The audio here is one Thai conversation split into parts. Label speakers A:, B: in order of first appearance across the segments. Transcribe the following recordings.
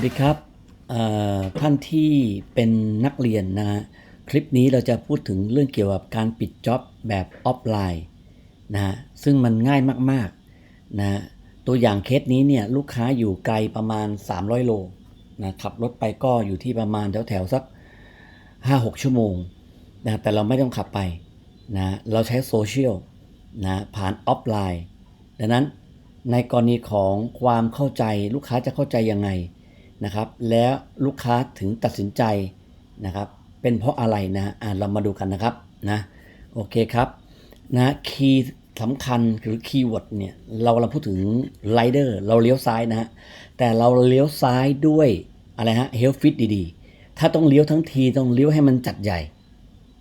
A: วัสดีครับท่านที่เป็นนักเรียนนะฮะคลิปนี้เราจะพูดถึงเรื่องเกี่ยวกับการปิดจ็อบแบบออฟไลน์นะฮะซึ่งมันง่ายมากๆนะฮะตัวอย่างเคสนี้เนี่ยลูกค้าอยู่ไกลประมาณ 300 โลนะขับรถไปก็อยู่ที่ประมาณแถวแถวๆสัก 5-6 ชั่วโมงนะแต่เราไม่ต้องขับไปนะเราใช้โซเชียลนะผ่านออฟไลน์ ดังนั้นในกรณีของความเข้าใจลูกค้าจะเข้าใจยังไง นะครับแล้วลูกค้าถึงตัดสินใจนะครับเป็นเพราะอะไรนะอ่าเรามาดูกันนะครับนะโอเคครับนะคีย์สำคัญหรือคีย์เวิร์ดเนี่ยเราเราพูดถึงไรเดอร์เราเลี้ยวซ้ายนะฮะแต่เราเลี้ยวซ้ายด้วยอะไรฮะเฮลฟิตดีๆ ถ้าต้องเลี้ยวทั้งทีต้องเลี้ยวให้มันจัดใหญ่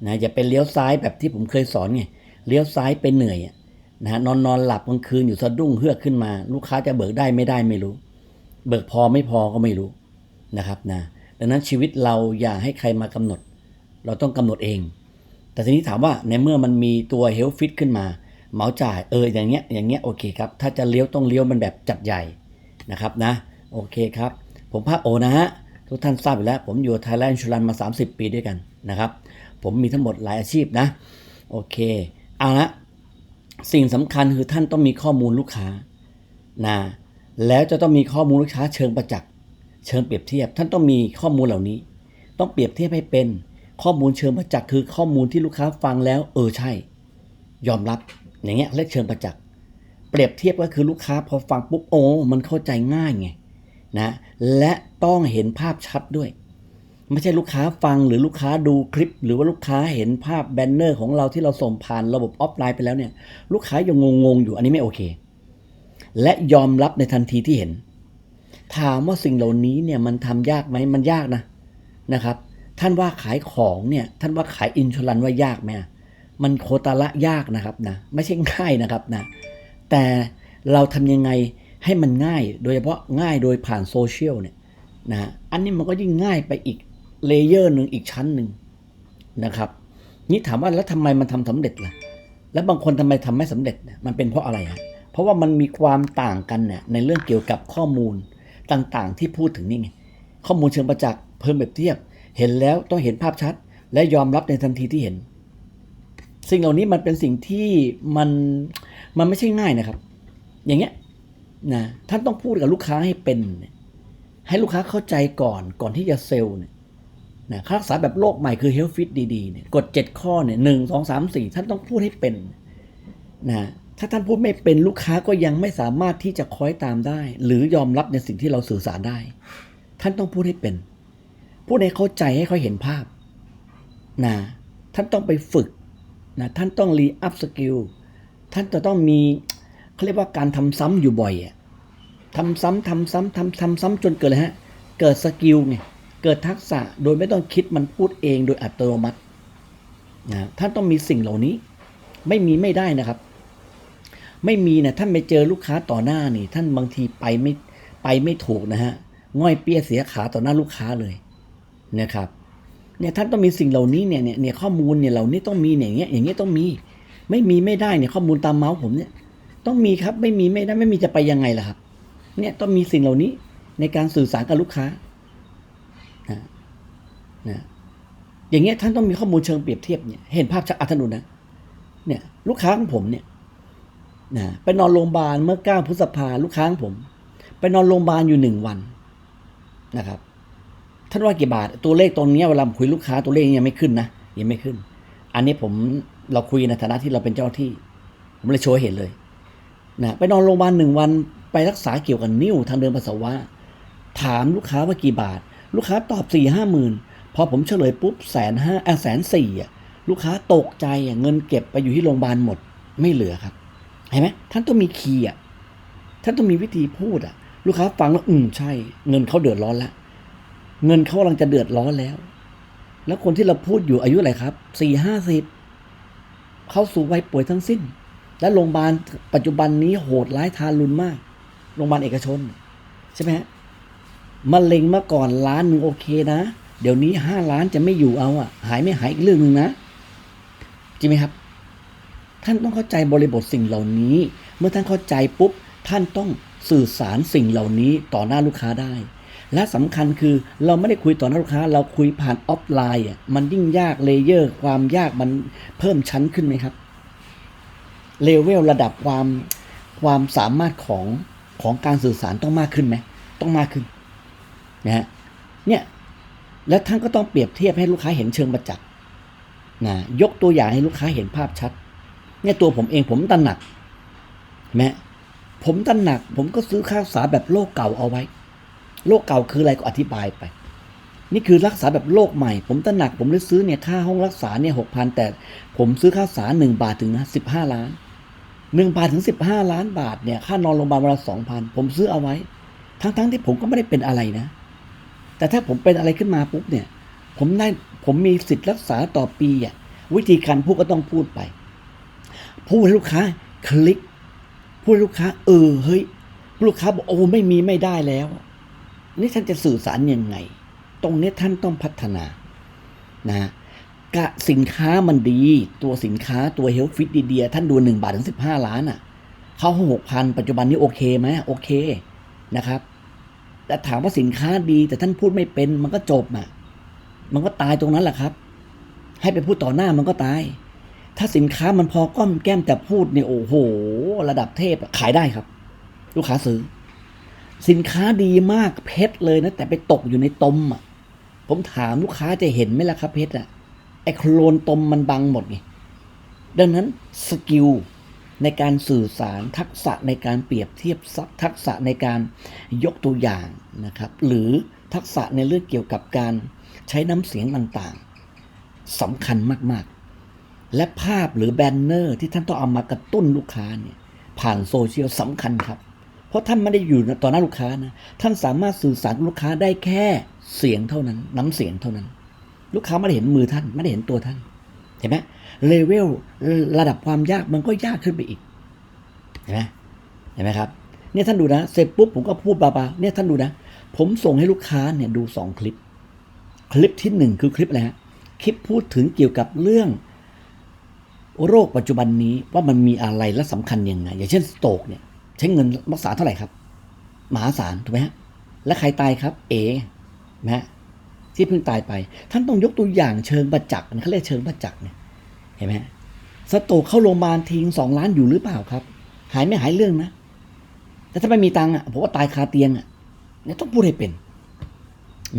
A: นะอย่าเป็นเลี้ยวซ้ายแบบที่ผมเคยสอนไงเลี้ยวซ้ายไปเหนื่อยนะฮะนอนนอนหลับกลางคืนอยู่สะดุ้งเฮือกขึ้นมา ลูกค้าจะเบิกได้ไม่ได้ไม่รู้ เบิกพอไม่พอก็ไม่รู้นะครับนะดังนั้นชีวิตเราอย่าให้ใครมากำหนด เราต้องกำหนดเอง แต่ทีนี้ถามว่าในเมื่อมันมีตัวเฮลฟิตขึ้นมาเหมาจ่ายเอออย่างเงี้ยอย่างเงี้ยโอเคครับ ถ้าจะเลี้ยวต้องเลี้ยวมันแบบจัดใหญ่นะครับนะโอเคครับ ผมภาคโอนะฮะทุกท่านทราบอยู่แล้ว ผมอยู่ไทยแลนด์ชูรันมา 30 ปีด้วยกันนะครับ ผมมีทั้งหมดหลายอาชีพนะโอเคเอาละสิ่งสำคัญคือท่านต้องมีข้อมูลลูกค้านะ แล้วจะต้องมีข้อมูลลูกค้าเชิงประจักษ์เชิงเปรียบเทียบ ท่านต้องมีข้อมูลเหล่านี้ ต้องเปรียบเทียบให้เป็นข้อมูลเชิงประจักษ์คือข้อมูลที่ลูกค้าฟังแล้ว เออใช่ ยอมรับอย่างเงี้ยเรียกเชิงประจักษ์เปรียบเทียบก็คือลูกค้าพอฟังปุ๊บโอ้มันเข้าใจง่ายไงนะและต้องเห็นภาพชัดด้วย ไม่ใช่ลูกค้าฟังหรือลูกค้าดูคลิป หรือว่าลูกค้าเห็นภาพแบนเนอร์ของเราที่เราส่งผ่านระบบออฟไลน์ไปแล้วเนี่ยลูกค้ายังงงๆอยู่อันนี้ไม่โอเค และยอมรับในทันทีที่เห็น ถามว่าสิ่งเหล่านี้เนี่ยมันทำยากไหมมันยากนะนะครับ ท่านว่าขายของเนี่ยท่านว่าขายอินชลันว่ายากไหมมันโคตรละยากนะครับนะไม่ใช่ง่ายนะครับนะแต่เราทำยังไงให้มันง่าย โดยเฉพาะง่ายโดยผ่านโซเชียลเนี่ยนะอันนี้มันก็ยิ่งง่ายไปอีกเลเยอร์หนึ่งอีกชั้นหนึ่งนะครับนี่ถามว่าแล้วทำไมมันทำสำเร็จล่ะ แล้วบางคนทำไมทำไม่สำเร็จ มันเป็นเพราะอะไรฮะ ราะว่ามันมีความต่างกันเนี่ยในเรื่องเกี่ยวกับข้อมูลต่างๆ ที่พูดถึงนี่ไงข้อมูลเชิงประจักษ์เพิ่มแบบเทียบ เห็นแล้วต้องเห็นภาพชัด และยอมรับในทันทีที่เห็น สิ่งเหล่านี้มันเป็นสิ่งที่มันมันไม่ใช่ง่ายนะครับ อย่างเงี้ยนะท่านต้องพูดกับลูกค้าให้เป็น ให้ลูกค้าเข้าใจก่อนก่อนที่จะเซลล์เนี่ยนะค่ารักษาแบบโลกใหม่คือ Health Fit ดีๆเนี่ยกด 7 ข้อเนี่ยหนึ่งสองสามสี่ท่านต้องพูดให้เป็นนะ ถ้าท่านพูดไม่เป็นลูกค้าก็ยังไม่สามารถที่จะคอยตามได้ หรือยอมรับในสิ่งที่เราสื่อสารได้ ท่านต้องพูดให้เป็น พูดให้เข้าใจให้เขาเห็นภาพนะท่านต้องไปฝึกนะท่านต้องรีอัพสกิลท่านจะต้องมีเขาเรียกว่าการทำซ้ำอยู่บ่อยอะทำซ้ำทำซ้ำทำทำซ้ำจนเกิดเลยฮะ เกิดสกิลไงเกิดทักษะโดยไม่ต้องคิดมันพูดเองโดยอัตโนมัตินะท่านต้องมีสิ่งเหล่านี้ ไม่มีไม่ได้นะครับ ไม่มีนี่ยท่านไปเจอลูกค้าต่อหน้านี่ ท่านบางทีไปไม่ไปไม่ถูกนะฮะง่อยเปี้ยเสียขาต่อหน้าลูกค้าเลยนะครับเนี่ยท่านต้องมีสิ่งเหล่านี้เนี่ยเนี่ยเนี่ยข้อมูลเนี่ยเหล่านี้ต้องมีเนี่ยอย่างเงี้ยอย่างเงี้ยต้องมี ไม่มีไม่ได้เนี่ยข้อมูลตามเมาส์ผมเนี่ยต้องมีครับไม่มีไม่ได้ไม่มีจะไปยังไงล่ะครับ เนี่ยต้องมีสิ่งเหล่านี้ในการสื่อสารกับลูกค้านะนะอย่างเงี้ยท่านต้องมีข้อมูลเชิงเปรียบเทียบเนี่ยเห็นภาพชัดอัตนุนะเนี่ยลูกค้าของผมเนี่ย นะไปนอนโรงพยาบาลเมื่อ 9 พฤษภาลูกค้าของผม ไปนอนโรงพยาบาลอยู่หนึ่งวันนะครับท่านว่ากี่บาท ตัวเลขตรงนี้เวลาคุยลูกค้าตัวเลขยังไม่ขึ้นนะยังไม่ขึ้น อันนี้ผมเราคุยในฐานะที่เราเป็นเจ้าที่ ผมเลยโชว์เห็นเลยนะไปนอนโรงพยาบาลหนึ่งวันไปรักษาเกี่ยวกับนิ้วทางเดินปัสสาวะ ถามลูกค้าว่ากี่บาท ลูกค้าตอบสี่ห้าหมื่นพอผมเฉลยปุ๊บแสนห้าแสนสี่ลูกค้าตกใจเงินเก็บไปอยู่ที่โรงพยาบาลหมดไม่เหลือครับ เห็นไหมท่านต้องมีคีย์อะท่านต้องมีวิธีพูดอะ ลูกค้าฟังแล้วอืมใช่ เงินเขาเดือดร้อนล้วเงินเขากำลังจะเดือดร้อนแล้ว แล้วคนที่เราพูดอยู่อายุอะไรครับสี่ห้าสิบเข้าสู่วัยป่วยทั้งสิ้น และโรงพยาบาลปัจจุบันนี้โหดร้ายทารุณมาก โรงพยาบาลเอกชน ใช่ไหมฮะมะเร็งเมื่อก่อนล้านหนึ่งโอเคนะ เดี๋ยวนี้ห้าล้านจะไม่อยู่เอาอะ หายไม่หายอีกเรื่องหนึ่งนะ จริงไหมครับ ท่านต้องเข้าใจบริบทสิ่งเหล่านี้ เมื่อท่านเข้าใจปุ๊บ ท่านต้องสื่อสารสิ่งเหล่านี้ต่อหน้าลูกค้าได้ และสำคัญคือเราไม่ได้คุยต่อหน้าลูกค้า เราคุยผ่านออฟไลน์อะมันยิ่งยากเลเยอร์ ความยากมันเพิ่มชั้นขึ้นไหมครับเลเวลระดับความความสามารถของของการสื่อสารต้องมากขึ้นไหมต้องมากขึ้นนะฮะเนี่ยแล้วท่านก็ต้องเปรียบเทียบให้ลูกค้าเห็นเชิงประจักษ์นะยกตัวอย่างให้ลูกค้าเห็นภาพชัด เนี่ยตัวผมเองผมตระหนักเห็นไหมผมตระหนัก ผมก็ซื้อค่ารักษาแบบโลกเก่าเอาไว้ โลกเก่าคืออะไรก็อธิบายไป นี่คือรักษาแบบโลกใหม่ ผมตระหนัก ผมได้ซื้อเนี่ยค่าห้องรักษาเนี่ยหกพันแต่ผมซื้อค่ารักษาหนึ่งบาทถึงนะสิบห้าล้านหนึ่งบาทถึงสิบห้าล้านบาทเนี่ยค่านอนโรงพยาบาลวันละสองพันผมซื้อเอาไว้ ทั้งๆที่ผมก็ไม่ได้เป็นอะไรนะ แต่ถ้าผมเป็นอะไรขึ้นมาปุ๊บเนี่ย ผมได้ผมมีสิทธิ์รักษาต่อปีอะวิธีการพูดก็ต้องพูดไป พูดให้ลูกค้าคลิก พูดให้ลูกค้า เออเฮ้ยลูกค้าบอกโอ้ไม่มีไม่ได้แล้ว นี่ท่านจะสื่อสารยังไง ตรงนี้ท่านต้องพัฒนานะกะสินค้ามันดี ตัวสินค้าตัวเฮลฟิตดีๆท่านดูหนึ่งบาทถึงสิบห้าล้านอะเข้าหกพันปัจจุบันนี้โอเคไหมโอเคนะครับ แต่ถามว่าสินค้าดีแต่ท่านพูดไม่เป็นมันก็จบอะมันก็ตายตรงนั้นแหละครับ ให้ไปพูดต่อหน้ามันก็ตาย ถ้าสินค้ามันพอก้อมแก้มแต่พูดเนี่ยโอ้โห ระดับเทพขายได้ครับ ลูกค้าซื้อ สินค้าดีมากเพชรเลยนะ แต่ไปตกอยู่ในตมอะ ผมถามลูกค้าจะเห็นไหมล่ะครับเพชรอะไอโคลนตมมันบังหมดไงดังนั้นสกิลในการสื่อสารทักษะในการเปรียบเทียบทักษะในการยกตัวอย่างนะครับ หรือทักษะในเรื่องเกี่ยวกับการใช้น้ำเสียงต่างๆสำคัญมากๆ และภาพหรือแบนเนอร์ที่ท่านต้องเอามากระตุ้นลูกค้าเนี่ยผ่านโซเชียลสำคัญครับ เพราะท่านไม่ได้อยู่ต่อหน้าลูกค้านะท่านสามารถสื่อสารลูกค้าได้แค่เสียงเท่านั้น น้ำเสียงเท่านั้น ลูกค้าไม่ได้เห็นมือท่านไม่ได้เห็นตัวท่านเห็นไหมเลเวลระดับความยากมันก็ยากขึ้นไปอีกเห็นไหมเห็นไหมครับเนี่ยท่านดูนะ เสร็จปุ๊บผมก็พูดบาๆเนี่ยท่านดูนะ ผมส่งให้ลูกค้าเนี่ยดูสองคลิป คลิปที่หนึ่งคือคลิปอะไรฮะคลิปพูดถึงเกี่ยวกับเรื่อง โรคปัจจุบันนี้ว่ามันมีอะไรและสำคัญยังไง อย่างเช่นสโตกเนี่ยใช้เงินรักษาเท่าไหร่ครับมหาศาลถูกไหมฮะและใครตายครับ เอนะฮะที่เพิ่งตายไป ท่านต้องยกตัวอย่างเชิงประจักษ์เขาเรียกเชิงประจักษ์เนี่ยเห็นไหมสโตกเข้าโรงพยาบาลทิ้งสองล้านอยู่หรือเปล่าครับ หายไม่หายเรื่องนะแต่ถ้าไม่มีตังค์อะผมว่าตายคาเตียงอะเนี่ยต้องพูดให้เป็น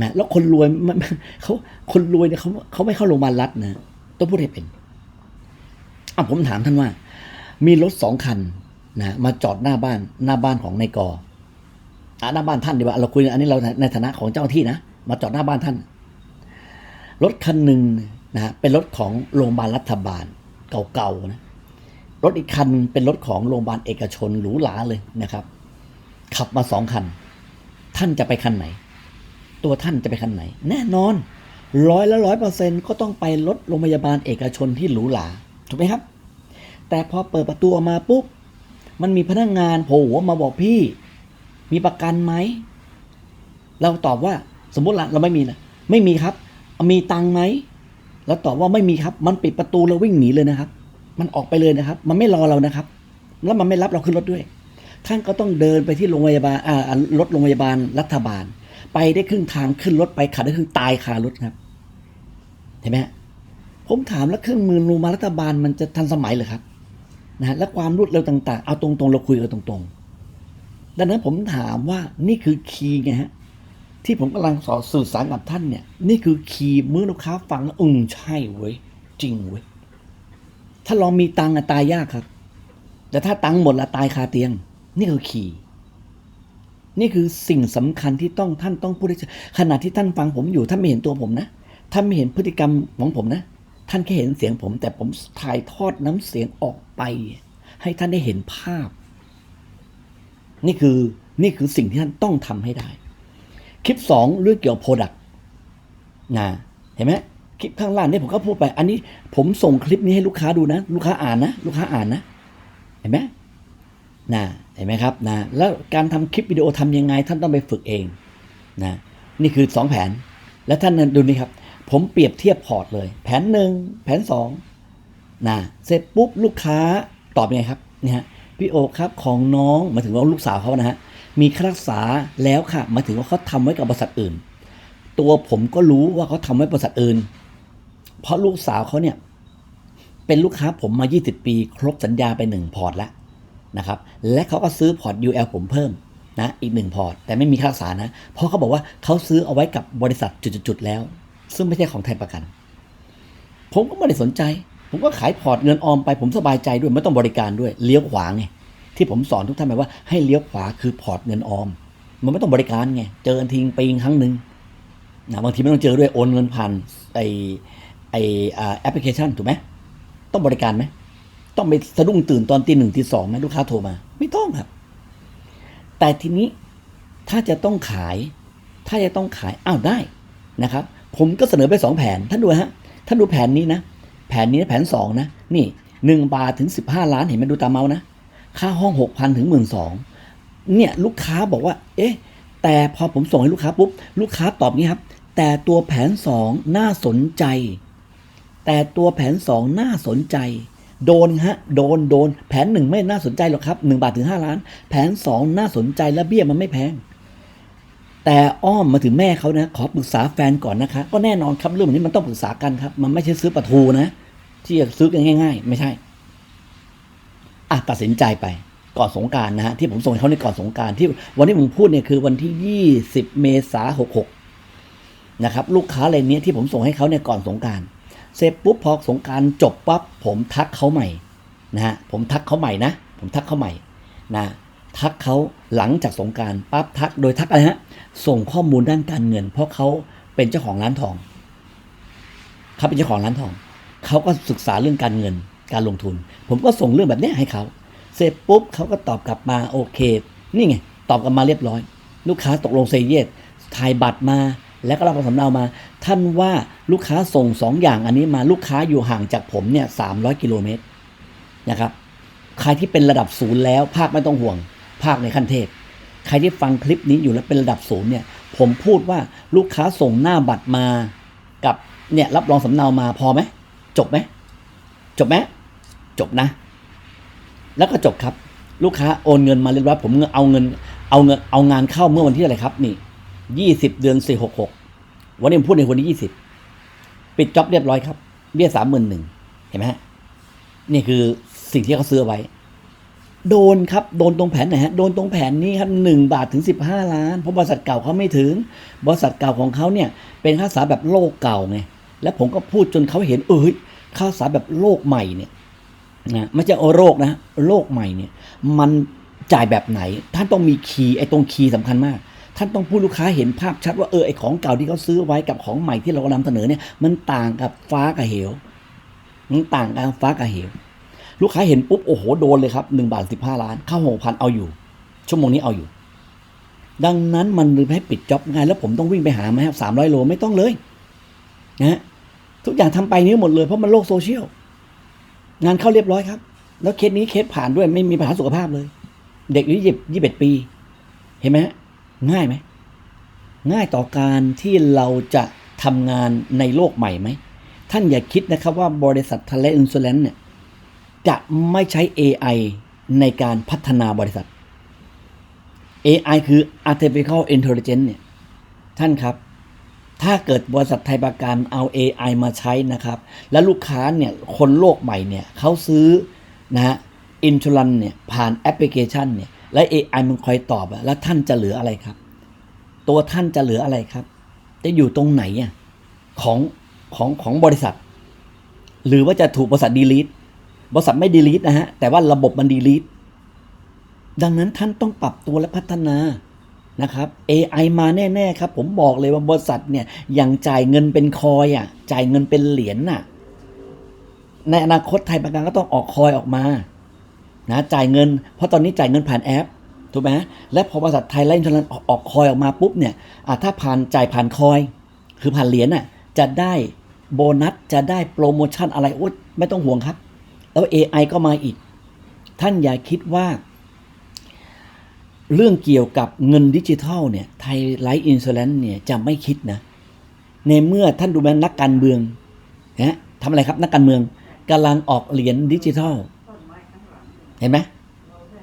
A: นะแล้วคนรวยมันเขาคนรวยเนี่ยเขาเขาไม่เข้าโรงพยาบาลรัฐนะต้องพูดให้เป็น อะผมถามท่านว่า มีรถสองคันนะมาจอดหน้าบ้านหน้าบ้านของนายกอะหน้าบ้านท่านดีกว่าเราคุยอันนี้เราในฐานะของเจ้าที่นะมาจอดหน้าบ้านท่าน รถคันหนึ่งนะฮะเป็นรถของโรงพยาบาลรัฐบาลเก่าๆนะรถอีกคันเป็นรถของโรงพยาบาลเอกชนหรูหราเลยนะครับ ขับมาสองคัน ท่านจะไปคันไหน ตัวท่านจะไปคันไหน แน่นอนร้อยละร้อยเปอร์เซ็นต์ก็ต้องไปรถโรงพยาบาลเอกชนที่หรูหราถูกไหมครับ แต่พอเปิดประตูออกมาปุ๊บ มันมีพนักงงานโผล่หัวมาบอกพี่ มีประกันไหม เราตอบว่าสมมติละเราไม่มีนะไม่มีครับ มีตังไหมเราตอบว่าไม่มีครับ มันปิดประตูเราวิ่งหนีเลยนะครับ มันออกไปเลยนะครับ มันไม่รอเรานะครับ แล้วมันไม่รับเราขึ้นรถด้วย ท่านก็ต้องเดินไปที่โรงพยาบาลอ่ารถโรงพยาบาลรัฐบาล ไปได้ครึ่งทางขึ้นรถไปขัดได้ครึ่งตายคารถครับ เห็นไหมผมถามแล้วเครื่องมือโรงพยาบาลรัฐบาลมันจะทันสมัยเหรือครับ นะและความรวดเร็วต่างๆ เอาตรงๆ เราคุยกันตรงๆ ดังนั้นผมถามว่านี่คือคีย์ไงฮะที่ผมกำลังสอนสื่อสารกับท่านเนี่ย นี่คือคีย์เมื่อลูกค้าฟังแล้วอืมใช่เว้ยจริงเว้ยถ้าลองมีตังค์อะตายยากครับ แต่ถ้าตังค์หมดละตายคาเตียง นี่คือคีย์นี่คือสิ่งสำคัญที่ต้องท่านต้องพูดให้ชัดขณะที่ท่านฟังผมอยู่ท่านไม่เห็นตัวผมนะท่านไม่เห็นพฤติกรรมของผมนะ ท่านแค่เห็นเสียงผม แต่ผมถ่ายทอดน้ำเสียงออกไป ให้ท่านได้เห็นภาพ นี่คือนี่คือสิ่งที่ท่านต้องทำให้ได้ คลิปสองเรื่องเกี่ยวกับโปรดักต์นะเห็นไหมคลิปข้างล่างนี่ผมก็พูดไป อันนี้ผมส่งคลิปนี้ให้ลูกค้าดูนะ ลูกค้าอ่านนะ ลูกค้าอ่านนะ เห็นไหมนะเห็นไหมครับนะแล้วการทำคลิปวิดีโอทำยังไง ท่านต้องไปฝึกเองนะนี่คือสองแผน แล้วท่านดูนี่ครับ ผมเปรียบเทียบพอร์ตเลย แผนหนึ่งแผนสองนะเสร็จปุ๊บลูกค้าตอบยังไงครับนี่ฮะพี่โอครับของน้องมาถึงว่าลูกสาวเขานะฮะมีค่ารักษาแล้วค่ะมาถึงว่าเขาทำไว้กับบริษัทอื่น ตัวผมก็รู้ว่าเขาทำไว้บริษัทอื่น เพราะลูกสาวเขาเนี่ยเป็นลูกค้าผมมา 20 ปี ครบสัญญาไปหนึ่งพอร์ตแล้วนะครับและเขาก็ซื้อพอร์ต UL ผมเพิ่มนะอีกหนึ่งพอร์ต แต่ไม่มีค่ารักษานะ เพราะเขาบอกว่าเขาซื้อเอาไว้กับบริษัทจุดๆแล้ว ซึ่งไม่ใช่ของไทยประกัน ผมก็ไม่ได้สนใจ ผมก็ขายพอร์ตเงินออมไปผมสบายใจด้วยไม่ต้องบริการด้วยเลี้ยวขวาไงที่ผมสอนทุกท่านไปว่าให้เลี้ยวขวาคือพอร์ตเงินออม มันไม่ต้องบริการไงเจอทิ้งปีครั้งหนึ่งนะบางทีไม่ต้องเจอด้วยโอนเงินผ่านไอไอแอปพลิเคชันถูกไหมต้องบริการไหมต้องไปสะดุ้งตื่นตอนตีหนึ่งตีสองไหมลูกค้าโทรมา ไม่ต้องครับ แต่ทีนี้ถ้าจะต้องขาย ถ้าจะต้องขายอ้าวได้นะครับ ผมก็เสนอไปสองแผนท่านดูฮะท่านดูแผนนี้นะ แผนนี้แผนสองนะ นี่หนึ่งบาทถึงสิบห้าล้านเห็นไหมดูตามเมาส์นะ ค่าห้องหกพันถึงหมื่นสองเนี่ยลูกค้าบอกว่า เอ๊ะ แต่พอผมส่งให้ลูกค้าปุ๊บ ลูกค้าตอบนี้ครับ แต่ตัวแผนสองน่าสนใจ แต่ตัวแผนสองน่าสนใจ โดนฮะ โดนโดน แผนหนึ่งไม่น่าสนใจหรอกครับหนึ่งบาทถึงห้าล้าน แผนสองน่าสนใจและเบี้ยมันไม่แพง แต่อ้อมมาถึงแม่เขานะ ขอปรึกษาแฟนก่อนนะคะ ก็แน่นอนครับเรื่องแบบนี้มันต้องปรึกษากันครับ มันไม่ใช่ซื้อปลาทูนะ ที่จะซื้อกันง่าย ๆ ไม่ใช่อะตัดสินใจไปก่อนสงการนะฮะที่ผมส่งเขาในก่อนสงการที่วันนี้ผมพูดเนี่ยคือวันที่ 20 เมษาหกหกนะครับ ลูกค้ารายเนี้ยที่ผมส่งให้เขาเนี่ยก่อนสงการเสร็จปุ๊บพอสงการจบปั๊บผมทักเขาใหม่นะฮะผมทักเขาใหม่นะ ผมทักเขาใหม่นะ ทักเขาหลังจากสงการปั๊บทักโดยทักอะไรฮะส่งข้อมูลด้านการเงิน เพราะเขาเป็นเจ้าของร้านทองเขาเป็นเจ้าของร้านทองเขาก็ศึกษาเรื่องการเงินการลงทุน ผมก็ส่งเรื่องแบบนี้ให้เขาเสร็จปุ๊บเขาก็ตอบกลับมาโอเค นี่ไงตอบกลับมาเรียบร้อย ลูกค้าตกลงเซเยสถ่ายบัตรมา แล้วก็รับสำเนามา ท่านว่าลูกค้าส่งสองอย่างอันนี้มาลูกค้าอยู่ห่างจากผมเนี่ยสามร้อยกิโลเมตรนะครับใครที่เป็นระดับศูนย์แล้วภาคไม่ต้องห่วง ภาคในขั้นเทพ ใครที่ฟังคลิปนี้อยู่แล้วเป็นระดับศูนย์เนี่ย ผมพูดว่าลูกค้าส่งหน้าบัตรมากับเนี่ยรับรองสำเนามาพอไหม จบไหม จบไหมจบนะ แล้วก็จบครับ ลูกค้าโอนเงินมาเรียบร้อยผมเอาเงิน เอาเงินเอางานเข้าเมื่อวันที่อะไรครับ นี่ยี่สิบเดือนสี่หกหกวันนี้ผมพูดในวันที่ยี่สิบปิดจ็อบเรียบร้อยครับเบี้ยสามหมื่นหนึ่งเห็นไหมฮะนี่คือสิ่งที่เขาซื้อไว้ โดนครับ โดนตรงแผนไหนฮะ โดนตรงแผนนี้ครับหนึ่งบาทถึงสิบห้าล้าน เพราะบริษัทเก่าเขาไม่ถึง บริษัทเก่าของเขาเนี่ย เป็นค่ารักษาแบบโลกเก่าไง แล้วผมก็พูดจนเขาเห็น เอ้ย ค่ารักษาแบบโลกใหม่เนี่ยนะไม่ใช่โอโรคนะ โลกใหม่เนี่ย มันจ่ายแบบไหน ท่านต้องมีคีย์ ไอ้ตรงคีย์สำคัญมาก ท่านต้องพูดลูกค้าเห็นภาพชัดว่าเออ ไอ้ของเก่าที่เขาซื้อไว้กับของใหม่ที่เรานำเสนอเนี่ย มันต่างกับฟ้ากับเหว มันต่างกันฟ้ากับเหว ลูกค้าเห็นปุ๊บโอ้โหโดนเลยครับหนึ่งบาทสิบห้าล้านเข้าหกพันเอาอยู่ ชั่วโมงนี้เอาอยู่ ดังนั้นมันเลยให้ปิดจ็อบง่ายแล้วผมต้องวิ่งไปหาไหมครับสามร้อยโลไม่ต้องเลยนะฮะทุกอย่างทำไปนี้หมดเลยเพราะมันโลกโซเชียลงานเข้าเรียบร้อยครับ แล้วเคสนี้เคสผ่านด้วยไม่มีปัญหาสุขภาพเลย เด็กอายุยี่ยี่สิบเอ็ดปี เห็นไหมฮะง่ายไหมง่ายต่อการที่เราจะทำงานในโลกใหม่ไหมท่านอย่าคิดนะครับว่าบริษัททะเลอินซูเลนเนี่ย จะไม่ใช้ AI ในการพัฒนาบริษัท AI คือ artificial intelligence เนี่ย ท่านครับ ถ้าเกิดบริษัทไทยประกันเอา AI มาใช้นะครับ แล้วลูกค้าเนี่ย คนโลกใหม่เนี่ยเขาซื้อนะฮะอินชูรันเนี่ย ผ่านแอปพลิเคชันเนี่ย และ AI มันคอยตอบอะแล้วท่านจะเหลืออะไรครับ ตัวท่านจะเหลืออะไรครับ จะอยู่ตรงไหนอะของของของบริษัท หรือว่าจะถูกบริษัทดีลีท บริษัทไม่ดีลีทนะฮะ แต่ว่าระบบมันดีลีทดังนั้นท่านต้องปรับตัวและพัฒนานะครับ AI มาแน่ ๆ ครับ ผมบอกเลยว่าบริษัทเนี่ยอย่างจ่ายเงินเป็นคอยอะ จ่ายเงินเป็นเหรียญน่ะ ในอนาคตไทยประกันก็ต้องออกคอยออกมานะจ่ายเงิน เพราะตอนนี้จ่ายเงินผ่านแอปถูกไหมและพอบริษัทไทยไล่ชนออกออกคอยออกมาปุ๊บเนี่ยถ้าผ่านจ่ายผ่านคอย คือผ่านเหรียญน่ะจะได้โบนัสจะได้โปรโมชั่นอะไรโอ๊ยไม่ต้องห่วงครับ แล้ว AI ก็มาอีก ท่านอย่าคิดว่า เรื่องเกี่ยวกับเงินดิจิทัลเนี่ยไทยไลฟ์อิน r ู n นเนี่ยจะไม่คิดนะ ในเมื่อท่านดูแมนักการเมืองนะทำอะไรครับนักการเมืองกำลังออกเหรียญดิจิทัล เห็นไหม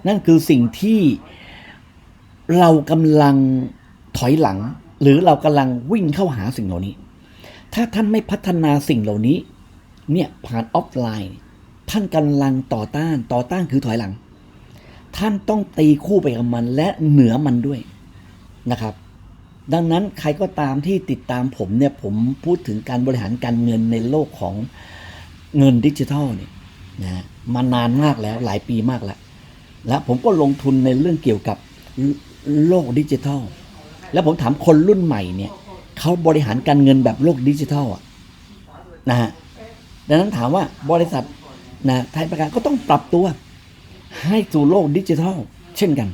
A: นั่นคือสิ่งที่เรากำลังถอยหลัง หรือเรากำลังวิ่งเข้าหาสิ่งเหล่านี้ ถ้าท่านไม่พัฒนาสิ่งเหล่านี้ เนี่ยผ่านออฟไลน์ ท่านกำลังต่อต้านต่อต้านคือถอยหลัง ท่านต้องตีคู่ไปกับมันและเหนือมันด้วยนะครับ ดังนั้นใครก็ตามที่ติดตามผมเนี่ยผมพูดถึงการบริหารการเงินในโลกของเงินดิจิทัลเนี่ยนะมานานมากแล้วหลายปีมากแล้ว และผมก็ลงทุนในเรื่องเกี่ยวกับโลกดิจิทัล แล้วผมถามคนรุ่นใหม่เนี่ยเขาบริหารการเงินแบบโลกดิจิทัลอะนะฮะดังนั้นถามว่าบริษัท นะไทยประกันก็ต้องปรับตัวให้สู่โลกดิจิทัล เช่นกัน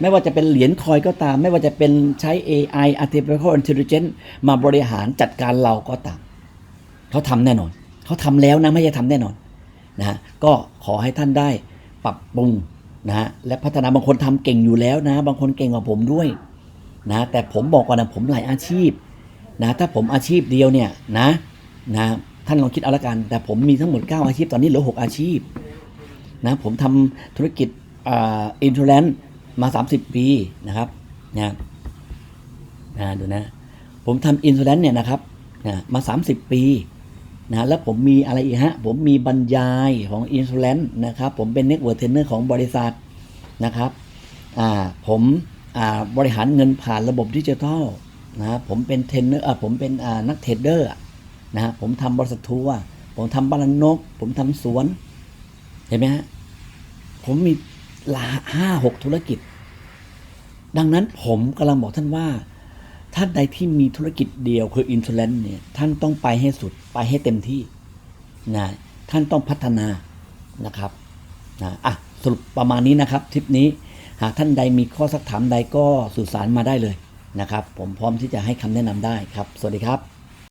A: ไม่ว่าจะเป็นเหรียญคอยก็ตาม ไม่ว่าจะเป็นใช้ AI artificial intelligence มาบริหารจัดการเราก็ตาม เขาทำแน่นอน เขาทำแล้วนะ ไม่ใช่ทำแน่นอนนะ ก็ขอให้ท่านได้ปรับปรุงนะ และพัฒนาบางคนทำเก่งอยู่แล้วนะ บางคนเก่งกว่าผมด้วยนะ แต่ผมบอกก่อนนะผมหลายอาชีพนะ ถ้าผมอาชีพเดียวเนี่ยนะนะานลองคิดเอาละกัน แต่ผมมีทั้งหมด 9 อาชีพ ตอนนี้เหลือ 6 อาชีพนะผมทำธุรกิจอินทูแลนซ์มา 30 ปีนะครับนะนะดูนะ ผมทำอินทูแลนซ์เนี่ยนะครับนะมา 30 ปีนะแล้วผมมีอะไรอีกฮะ ผมมีบรรยายของอินทูแลนซ์นะครับ ผมเป็นเน็ตเวิร์ t เทรนเนอร์ของบริษัทนะครับอ่าผมอ่าบริหารเงินผ่านระบบดิจิทัลนะผมเป็นเทรนเนอร์อ่าผมเป็นอ่านักเทรดเดอร์ นะฮะผมทำบริษัททัวร์ผมทำบ้านนก ผมทำสวน เห็นไหมฮะผมมีหลาห้าหกธุรกิจ ดังนั้นผมกำลังบอกท่านว่า ท่านใดที่มีธุรกิจเดียวคืออิน u ลนเนี่ยท่านต้องไปให้สุดไปให้เต็มที่นะท่านต้องพัฒนานะครับนะอะสรุปประมาณนี้นะครับทริปนี้หากท่านใดมีข้อสักถามใดก็สื่อสารมาได้เลยนะครับ ผมพร้อมที่จะให้คำแนะนำได้ครับ สวัสดีครับ